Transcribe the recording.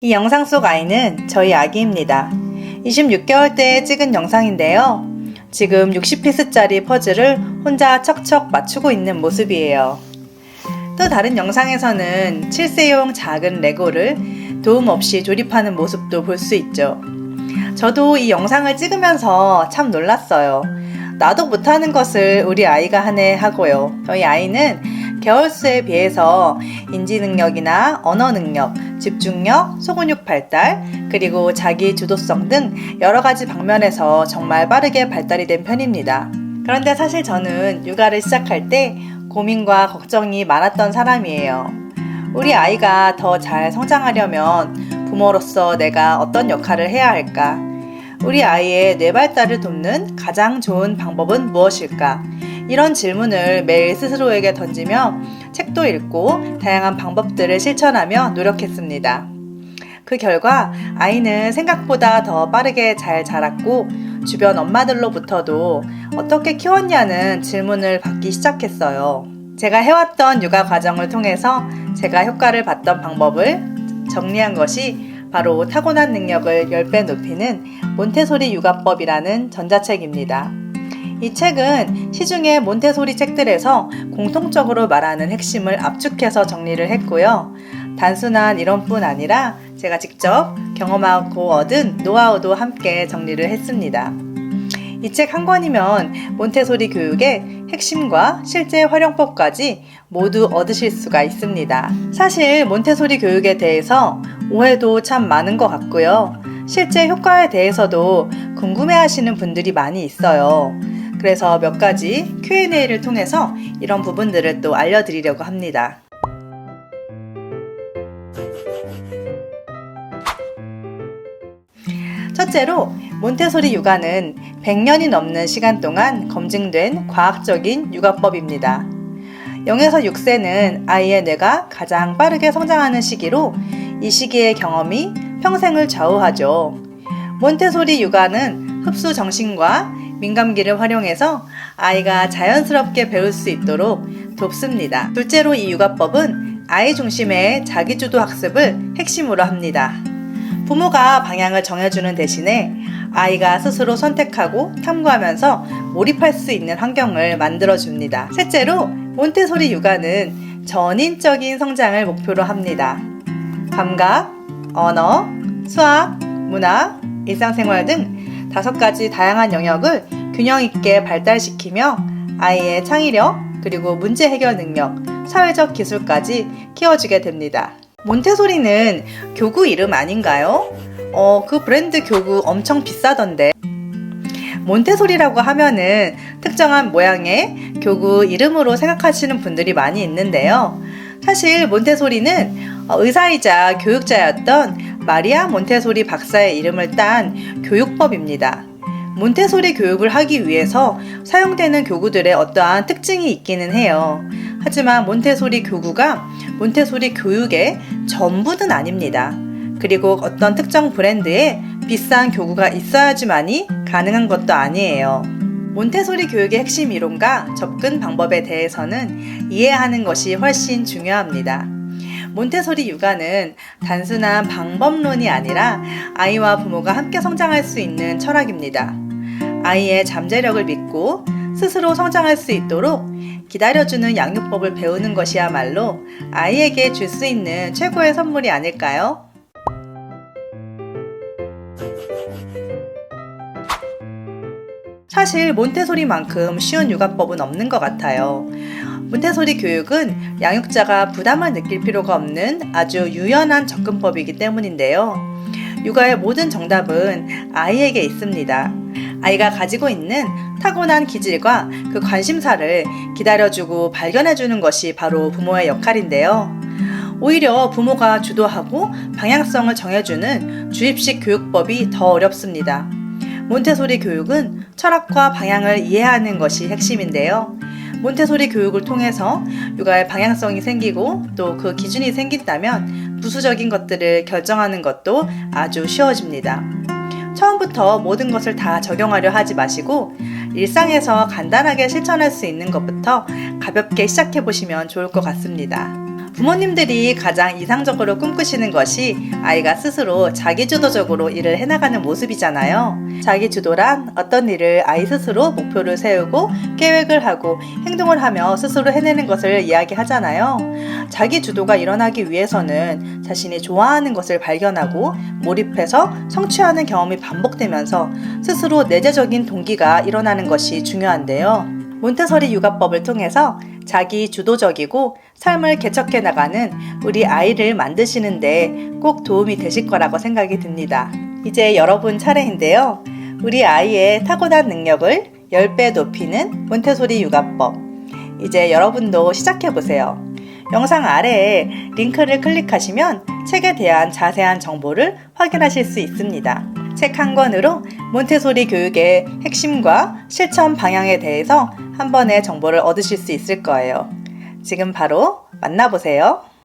이 영상 속 아이는 저희 아기입니다. 26개월 때 찍은 영상인데요. 지금 60피스짜리 퍼즐을 혼자 척척 맞추고 있는 모습이에요. 또 다른 영상에서는 7세용 작은 레고를 도움 없이 조립하는 모습도 볼 수 있죠. 저도 이 영상을 찍으면서 참 놀랐어요. 나도 못하는 것을 우리 아이가 하네 하고요. 저희 아이는 개월수에 비해서 인지 능력이나 언어 능력, 집중력, 소근육 발달, 그리고 자기 주도성 등 여러 가지 방면에서 정말 빠르게 발달이 된 편입니다. 그런데 사실 저는 육아를 시작할 때 고민과 걱정이 많았던 사람이에요. 우리 아이가 더 잘 성장하려면 부모로서 내가 어떤 역할을 해야 할까? 우리 아이의 뇌 발달을 돕는 가장 좋은 방법은 무엇일까? 이런 질문을 매일 스스로에게 던지며 책도 읽고 다양한 방법들을 실천하며 노력했습니다. 그 결과 아이는 생각보다 더 빠르게 잘 자랐고 주변 엄마들로부터도 어떻게 키웠냐는 질문을 받기 시작했어요. 제가 해왔던 육아 과정을 통해서 제가 효과를 봤던 방법을 정리한 것이 바로 타고난 능력을 10배 높이는 몬테소리 육아법이라는 전자책입니다. 이 책은 시중의 몬테소리 책들에서 공통적으로 말하는 핵심을 압축해서 정리를 했고요. 단순한 이론뿐 아니라 제가 직접 경험하고 얻은 노하우도 함께 정리를 했습니다. 이 책 한 권이면 몬테소리 교육의 핵심과 실제 활용법까지 모두 얻으실 수가 있습니다. 사실 몬테소리 교육에 대해서 오해도 참 많은 것 같고요. 실제 효과에 대해서도 궁금해 하시는 분들이 많이 있어요. 그래서 몇 가지 Q&A를 통해서 이런 부분들을 또 알려드리려고 합니다. 첫째로 몬테소리 육아는 100년이 넘는 시간 동안 검증된 과학적인 육아법입니다. 0에서 6세는 아이의 뇌가 가장 빠르게 성장하는 시기로 이 시기의 경험이 평생을 좌우하죠. 몬테소리 육아는 흡수 정신과 민감기를 활용해서 아이가 자연스럽게 배울 수 있도록 돕습니다. 둘째로 이 육아법은 아이 중심의 자기주도 학습을 핵심으로 합니다. 부모가 방향을 정해주는 대신에 아이가 스스로 선택하고 탐구하면서 몰입할 수 있는 환경을 만들어줍니다. 셋째로 몬테소리 육아는 전인적인 성장을 목표로 합니다. 감각, 언어, 수학, 문화, 일상생활 등 다섯 가지 다양한 영역을 균형 있게 발달시키며 아이의 창의력, 그리고 문제 해결 능력, 사회적 기술까지 키워주게 됩니다. 몬테소리는 교구 이름 아닌가요? 어, 그 브랜드 교구 엄청 비싸던데. 몬테소리라고 하면은 특정한 모양의 교구 이름으로 생각하시는 분들이 많이 있는데요. 사실 몬테소리는 의사이자 교육자였던 마리아 몬테소리 박사의 이름을 딴 교육법입니다. 몬테소리 교육을 하기 위해서 사용되는 교구들의 어떠한 특징이 있기는 해요. 하지만 몬테소리 교구가 몬테소리 교육의 전부는 아닙니다. 그리고 어떤 특정 브랜드에 비싼 교구가 있어야지만이 가능한 것도 아니에요. 몬테소리 교육의 핵심 이론과 접근 방법에 대해서는 이해하는 것이 훨씬 중요합니다. 몬테소리 육아는 단순한 방법론이 아니라 아이와 부모가 함께 성장할 수 있는 철학입니다. 아이의 잠재력을 믿고 스스로 성장할 수 있도록 기다려주는 양육법을 배우는 것이야말로 아이에게 줄 수 있는 최고의 선물이 아닐까요? 사실 몬테소리만큼 쉬운 육아법은 없는 것 같아요. 몬테소리 교육은 양육자가 부담을 느낄 필요가 없는 아주 유연한 접근법이기 때문인데요. 육아의 모든 정답은 아이에게 있습니다. 아이가 가지고 있는 타고난 기질과 그 관심사를 기다려주고 발견해주는 것이 바로 부모의 역할인데요. 오히려 부모가 주도하고 방향성을 정해주는 주입식 교육법이 더 어렵습니다. 몬테소리 교육은 철학과 방향을 이해하는 것이 핵심인데요. 몬테소리 교육을 통해서 육아의 방향성이 생기고 또 그 기준이 생긴다면 부수적인 것들을 결정하는 것도 아주 쉬워집니다. 처음부터 모든 것을 다 적용하려 하지 마시고 일상에서 간단하게 실천할 수 있는 것부터 가볍게 시작해 보시면 좋을 것 같습니다. 부모님들이 가장 이상적으로 꿈꾸시는 것이 아이가 스스로 자기주도적으로 일을 해나가는 모습이잖아요. 자기주도란 어떤 일을 아이 스스로 목표를 세우고 계획을 하고 행동을 하며 스스로 해내는 것을 이야기하잖아요. 자기주도가 일어나기 위해서는 자신이 좋아하는 것을 발견하고 몰입해서 성취하는 경험이 반복되면서 스스로 내재적인 동기가 일어나는 것이 중요한데요. 몬테서리 육아법을 통해서 자기 주도적이고 삶을 개척해 나가는 우리 아이를 만드시는데 꼭 도움이 되실 거라고 생각이 듭니다. 이제 여러분 차례인데요. 우리 아이의 타고난 능력을 10배 높이는 몬테소리 육아법. 이제 여러분도 시작해 보세요. 영상 아래에 링크를 클릭하시면 책에 대한 자세한 정보를 확인하실 수 있습니다. 책 한 권으로 몬테소리 교육의 핵심과 실천 방향에 대해서 한 번에 정보를 얻으실 수 있을 거예요. 지금 바로 만나보세요.